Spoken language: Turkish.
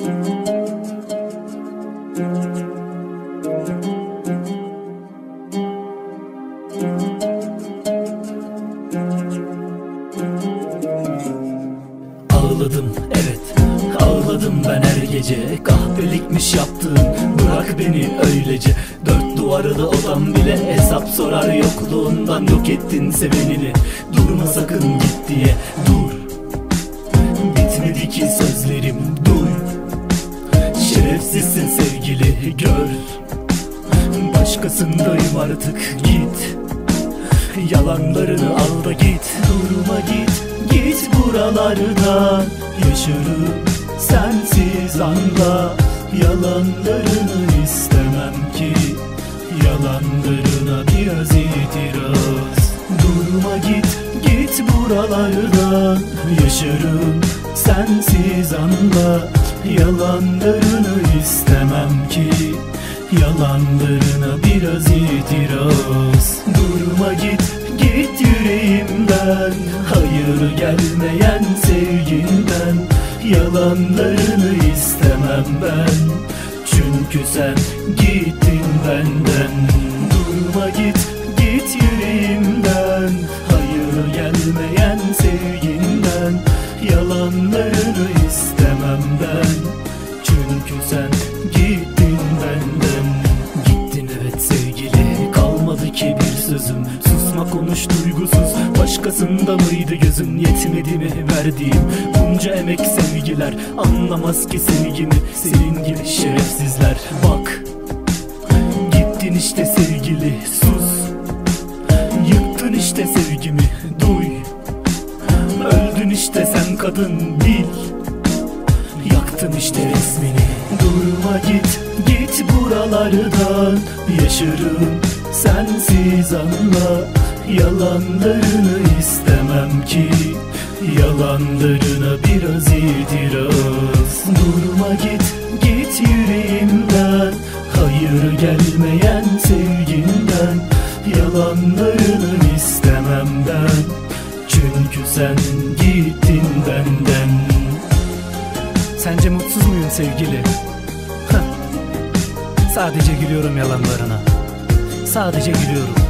Ağladım evet Ağladım ben her gece. Kahpelikmiş yaptığın Bırak beni öylece. Dört duvarlı odam bile Hesap sorar yokluğundan Yok ettin sevenini. Durma sakın git diye Şerefsizsin sevgili Gör. Başkasındayım artık Git. Yalanlarını al da git. Durma git Git buralarda. Yaşarım sensiz anda. Yalanlarını istemem ki. Yalanlarına biraz itiraz. Durma git Git buralarda. Yaşarım sensiz anda Yalanlarını istemem ki. Yalanlarına biraz itiraz. Durma git git yüreğimden. Hayır gelmeyen sevginden. Yalanlarını istemem ben. Çünkü sen gittin benden. Durma git git yüreğimden Konuş duygusuz. Başkasında mıydı gözün Yetmedi mi? Verdiğim Bunca emek sevgiler Anlamaz ki sevgimi. Senin gibi şerefsizler. Bak Gittin işte sevgili Sus. Yıktın işte sevgimi Duy. Öldün işte sen kadın bil. Yaktım işte resmini. Durma git git buralardan. Yaşarım sensiz anla Yalanlarını istemem ki Yalanlarına biraz itiraz Durma git git yüreğimden Hayır gelmeyen sevginden Yalanlarını istemem ben Çünkü sen gittin benden Sence mutsuz muyum sevgili? Heh. Sadece gülüyorum yalanlarına. Sadece gülüyorum.